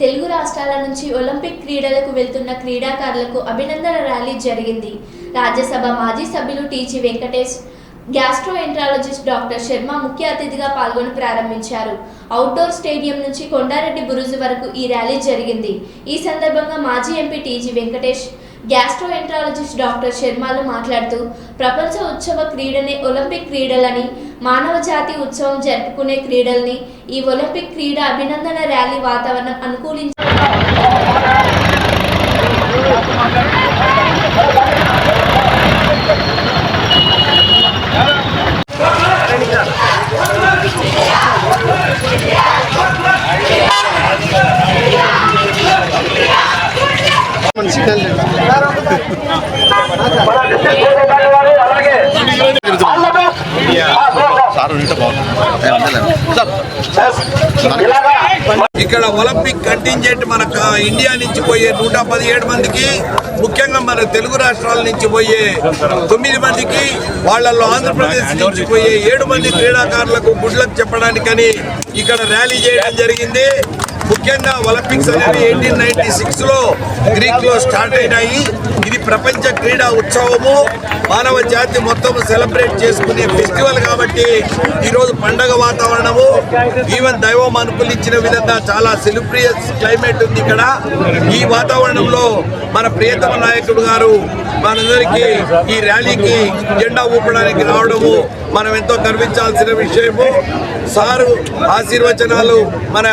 తెలుగు రాష్ట్రాల నుంచి ఒలింపిక్ క్రీడలకు వెళ్తున్న క్రీడాకారులకు అభినందన ర్యాలీ జరిగింది. రాజ్యసభ మాజీ సభ్యులు TG Venkatesh gastroenterologist doctor Sharma ముఖ్య అతిథిగా పాల్గొని ప్రారంభించారు. అవుట్డోర్ స్టేడియం నుంచి కొండారెడ్డి బురుజు వరకు ఈ ర్యాలీ జరిగింది. ఈ సందర్భంగా మాజీ MP TG Venkatesh gastroenterologist doctor శర్మలు మాట్లాడుతూ ప్రపంచ ఉత్సవ క్రీడనే ఒలింపిక్ క్రీడలని మానవ జాతి ఉత్సవం జరుపుకునే క్రీడల్ని ఈ ఒలింపిక్ క్రీడ అభినందన ర్యాలీ వాతావరణం అనుకూలించి సార్ ఉంటే బాగుంటుంది సార్ ఇక్కడ ఒలింపిక్ కంటింజెంట్ మన ఇండియా నుంచి పోయే నూట పదిహేడు మందికి ముఖ్యంగా మన తెలుగు రాష్ట్రాల నుంచి పోయే తొమ్మిది మందికి వాళ్ళల్లో ఆంధ్రప్రదేశ్ నుంచి పోయే ఏడు మంది క్రీడాకారులకు గుడ్లకు చెప్పడానికని ఇక్కడ ర్యాలీ చేయడం జరిగింది. ముఖ్యంగా ఒలింపిక్స్ అనేవి ఎయిటీన్ నైన్టీ సిక్స్లో గ్రీక్లో స్టార్ట్ అయినాయి. ఇది ప్రపంచ క్రీడా ఉత్సవము. మానవ జాతి మొత్తం సెలబ్రేట్ చేసుకునే ఫెస్టివల్ కాబట్టి ఈరోజు పండగ వాతావరణము. ఈవెన్ దైవం అనుకూలించిన విధంగా చాలా సెలిబ్రియస్ క్లైమేట్ ఉంది ఇక్కడ. ఈ వాతావరణంలో మన ప్రియతమ నాయకుడు గారు మనందరికీ ఈ ర్యాలీకి జెండా ఊపడానికి రావడము మనం ఎంతో గర్వించాల్సిన విషయము. సారు ఆశీర్వచనాలు మన